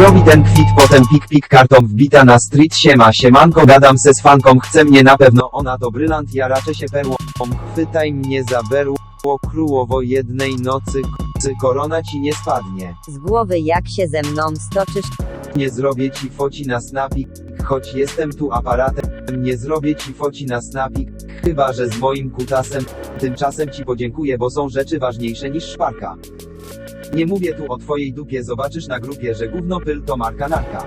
Robi ten kwit, potem pik pik kartą wbita na street. Siema siemanko gadam se z fanką. Chce mnie na pewno ona. To brylant ja raczę się perłą. Chwytaj mnie za berło krółowo jednej nocy. Cy korona ci nie spadnie? Z głowy jak się ze mną stoczysz, nie zrobię ci foci na snapik choć jestem tu aparatem nie zrobię ci foci na snapik chyba że z moim kutasem. Tymczasem ci podziękuję bo są rzeczy ważniejsze niż szparka. Nie mówię tu o twojej dupie zobaczysz na grupie że gówno pyl to marka narka